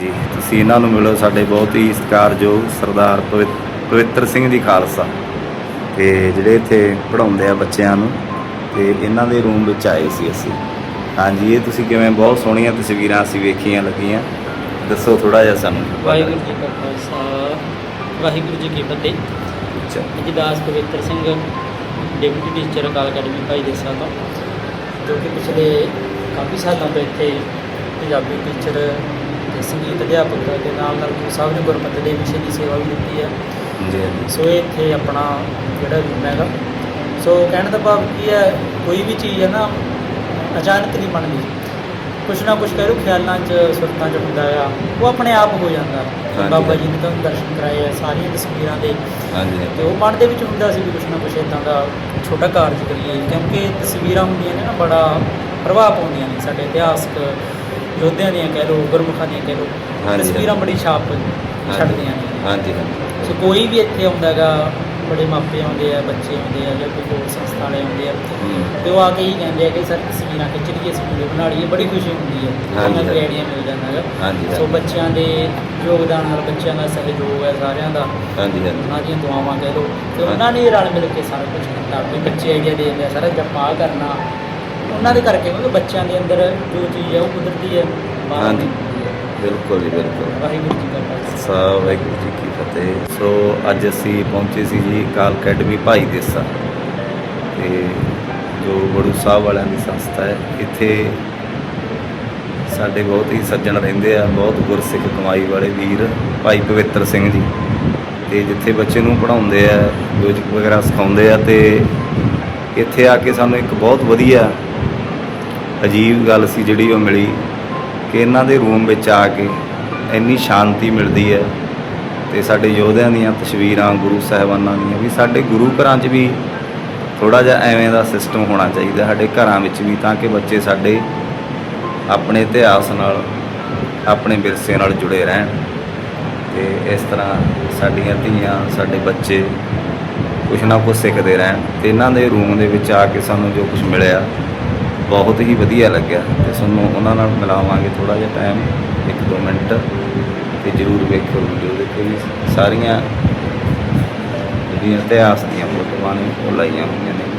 ਜੀ ਤੁਸੀਂ ਇਹਨਾਂ ਨੂੰ ਮਿਲੋ ਸਾਡੇ ਬਹੁਤ ਹੀ ਸਤਿਕਾਰਯੋਗ ਸਰਦਾਰ ਪਵਿ- ਪਵਿੱਤਰ ਸਿੰਘ ਜੀ ਖਾਲਸਾ। ਤੇ ਜਿਹੜੇ ਇੱਥੇ ਪੜਾਉਂਦੇ ਆ ਬੱਚਿਆਂ ਨੂੰ ਤੇ ਇਹਨਾਂ ਦੇ ਰੂਮ ਵਿੱਚ ਆਏ ਸੀ ਅਸੀਂ। ਹਾਂਜੀ ਇਹ ਤੁਸੀਂ ਕਿਵੇਂ ਬਹੁਤ ਸੋਹਣੀਆਂ ਤਸਵੀਰਾਂ ਅਸੀਂ ਵੇਖੀਆਂ ਲੱਗੀਆਂ। ਦੱਸੋ ਥੋੜਾ ਜਿਹਾ ਸਾਨੂੰ। ਵਾਹਿਗੁਰੂ ਜੀ ਕਾ ਖਾਲਸਾ ਵਾਹਿਗੁਰੂ ਜੀ ਕੀ ਫਤਿਹ। ਅੱਛਾ। ਜਦਾਸ Pavittar Singh deputy teacher Akal academy ਭਾਈ ਦੇ ਸਾਹਿਬ ਜੋ ਕਿ ਪਿਛਲੇ ਕਾਫੀ ਸਾਲਾਂ ਤੋਂ ਇੱਥੇ ਪੰਜਾਬੀ ਟੀਚਰ ਤੇ ਸੰਗੀਤ ਅਧਿਆਪਕ ਦੇ ਨਾਲ ਨਾਲ ਗੁਰੂ ਸਾਹਿਬ ਨੇ ਗੁਰਮਤਿ ਦੇ ਵਿਸ਼ੇ ਦੀ ਸੇਵਾ ਵੀ ਦਿੱਤੀ ਹੈ। ਜੀ ਸੋ ਇਹ ਇੱਥੇ ਆਪਣਾ ਜਿਹੜਾ ਰੂਮ ਹੈਗਾ। ਸੋ ਕਹਿਣ ਦਾ ਭਾਵ ਕੀ ਹੈ ਕੋਈ ਵੀ ਚੀਜ਼ ਹੈ ਨਾ ਅਚਾਨਕ ਨਹੀਂ ਬਣਦੀ। ਕੁਛ ਨਾ ਕੁਛ ਲਓ ਖਿਆਲਾਂ 'ਚ ਸੁਰਤਾਂ 'ਚ ਹੁੰਦਾ ਆ। ਉਹ ਆਪਣੇ ਆਪ ਹੋ ਜਾਂਦਾ। ਹਾਂਜੀ। ਬਾਬਾ ਜੀ ਨੇ ਤੁਹਾਨੂੰ ਦਰਸ਼ਨ ਕਰਾਏ ਆ ਸਾਰੀਆਂ ਤਸਵੀਰਾਂ ਦੇ। ਹਾਂਜੀ। ਤੇ ਉਹ ਮਨ ਦੇ ਵਿੱਚ ਹੁੰਦਾ ਸੀ ਵੀ ਕੁਛ ਨਾ ਕੁਛ ਇਦਾਂ ਦਾ ਛੋਟਾ ਕਾਰਜ ਕਰੀਏ। ਕਿਉਂਕਿ ਤਸਵੀਰਾਂ ਹੁੰਦੀਆਂ ਨੇ ਨਾ ਬੜਾ ਪ੍ਰਭਾਵ ਪਾਉਂਦੀਆਂ ਨੇ ਸਾਡੇ ਇਤਿਹਾਸਕ ਯੋਧਿਆਂ ਦੀਆਂ ਕਹਿ ਲਓ ਗੁਰਮੁਖਾਂ ਦੀਆਂ ਕਹਿ ਲਓ ਹਾਂਜੀ। ਤਸਵੀਰਾਂ ਬੜੀ ਛਾਪ ਛੱਡਦੀਆਂ ਨੇ। ਹਾਂਜੀ ਹਾਂਜੀ। ਸੋ ਕੋਈ ਵੀ ਇੱਥੇ ਆਉਂਦਾ ਗਾ ਬੜੇ ਮਾਪੇ ਆਉਂਦੇ ਆ ਬੱਚੇ ਆਉਂਦੇ ਆ ਜਾਂ ਕੋਈ ਹੋਰ ਸੰਸਥਾ ਵਾਲੇ ਆਉਂਦੇ ਆ ਹੂੰ। ਤੇ ਉਹ ਆ ਕੇ ਹੀ ਕਹਿੰਦੇ ਆ ਕਿ ਸਰ ਤਸਵੀਰਾਂ ਖਿੱਚ ਲਈਏ ਵੀਡੀਓ ਬਣਾ ਲਈਏ ਬੜੀ ਖੁਸ਼ੀ ਹੁੰਦੀ ਹੈ। ਹਾਂਜੀ, ਉਹਨਾਂ ਨੂੰ ਹਾਂਜੀ। ਆਈਡੀਆ ਮਿਲ ਜਾਂਦਾ ਹੈਗਾ। ਹਾਂਜੀ ਸੋ ਹਾਂਜੀ ਬੱਚਿਆਂ ਦੇ ਯੋਗਦਾਨ ਨਾਲ ਬੱਚਿਆਂ ਦਾ ਸਹਿਯੋਗ ਹੈ ਸਾਰਿਆਂ ਦਾ। ਹਾਂਜੀ ਹਾਂਜੀ। ਉਹਨਾਂ ਦੀਆਂ ਦੁਆਵਾਂ ਕਹਿ ਲਓ ਤੇ ਉਹਨਾਂ ਨੇ ਰਲ ਮਿਲ ਕੇ ਸਾਰਾ ਕੁਝ ਕੀਤਾ ਬੱਚੇ ਆਈਡੀਆ ਦੇ ਦਿੰਦੇ ਆ ਸਾਰਾ ਜਪਾ ਕਰਨਾ ਉਹਨਾਂ ਦੇ ਕਰਕੇ ਕਿਉਂਕਿ ਬੱਚਿਆਂ ਦੇ ਅੰਦਰ ਜੋ ਚੀਜ਼ ਹੈ ਉਹ ਕੁਦਰਤੀ ਹੈ ਬਾਹਰ ਹਾਂਜੀ। ਬਿਲਕੁਲ ਜੀ ਬਿਲਕੁਲ। ਵਾਹਿਗੁਰੂ ਜੀ ਕਾ ਖਾਲਸਾ। ਖਾਲਸਾ ਵਾਹਿਗੁਰੂ ਜੀ ਕੀ ਫਤਿਹ। ਸੋ ਅੱਜ ਅਸੀਂ ਪਹੁੰਚੇ ਸੀ ਜੀ ਕਾਲ ਅਕੈਡਮੀ ਭਾਈ ਦੇਸਾ। ਤੇ ਜੋ ਬੜੂ ਸਾਹਿਬ ਵਾਲਿਆਂ ਦੀ ਸੰਸਥਾ ਹੈ ਇੱਥੇ ਸਾਡੇ ਬਹੁਤ ਹੀ ਸੱਜਣ ਰਹਿੰਦੇ ਆ ਬਹੁਤ ਗੁਰਸਿੱਖ ਕਮਾਈ ਵਾਲੇ ਵੀਰ ਭਾਈ ਪਵਿੱਤਰ ਸਿੰਘ ਜੀ। ਤੇ ਜਿੱਥੇ ਬੱਚੇ ਨੂੰ ਪੜਾਉਂਦੇ ਆ ਮਿਊਜ਼ਿਕ ਵਗੈਰਾ ਸਿਖਾਉਂਦੇ ਆ ਤੇ ਇੱਥੇ ਆ ਕੇ ਸਾਨੂੰ ਇੱਕ ਬਹੁਤ ਵਧੀਆ ਅਜੀਬ ਗੱਲ ਸੀ ਜਿਹੜੀ ਉਹ ਮਿਲੀ ਕਿ ਇਹਨਾਂ ਦੇ ਰੂਮ ਵਿੱਚ ਆ ਕੇ ਇੰਨੀ ਸ਼ਾਂਤੀ ਮਿਲਦੀ ਹੈ ਤੇ ਸਾਡੇ ਯੋਧਿਆਂ ਦੀਆਂ ਤਸਵੀਰਾਂ, ਗੁਰੂ ਸਾਹਿਬਾਨਾਂ ਦੀਆਂ ਵੀ ਸਾਡੇ ਗੁਰੂ ਘਰਾਂ 'ਚ ਵੀ ਥੋੜਾ ਜਿਹਾ ਐਵੇਂ ਦਾ ਸਿਸਟਮ ਹੋਣਾ ਚਾਹੀਦਾ, ਸਾਡੇ ਘਰਾਂ ਵਿੱਚ ਵੀ ਤਾਂ ਕਿ ਬੱਚੇ ਸਾਡੇ ਆਪਣੇ ਇਤਿਹਾਸ ਨਾਲ, ਆਪਣੇ ਵਿਰਸੇ ਨਾਲ ਜੁੜੇ ਰਹਿਣ ਤੇ ਇਸ ਤਰ੍ਹਾਂ ਸਾਡੀਆਂ ਧੀਆਂ, ਸਾਡੇ ਬੱਚੇ ਕੁਛ ਨਾ ਕੁਛ ਸਿੱਖਦੇ ਰਹਿਣ ਤੇ ਇਹਨਾਂ ਦੇ ਰੂਮ ਦੇ ਵਿੱਚ ਆ ਕੇ ਸਾਨੂੰ ਜੋ ਕੁਝ ਮਿਲਿਆ ਬਹੁਤ ਹੀ ਵਧੀਆ ਲੱਗਿਆ ਤੇ ਤੁਹਾਨੂੰ ਉਹਨਾਂ ਨਾਲ ਮਿਲਾਵਾਂਗੇ ਥੋੜਾ ਜਿਹਾ ਟਾਈਮ 1-2 ਮਿੰਟ ਤੇ ਜਰੂਰ ਵੇਖੋ ਵੀਡੀਓ ਦੇਖੋ ਜੀ ਸਾਰੀਆਂ ਜਿਹੜੀਆਂ ਇਤਿਹਾਸ ਦੀਆਂ ਫੋਟੋਆਂ ਨੇ ਉਹ ਲਾਈਆਂ ਹੋਈਆਂ ਨੇ।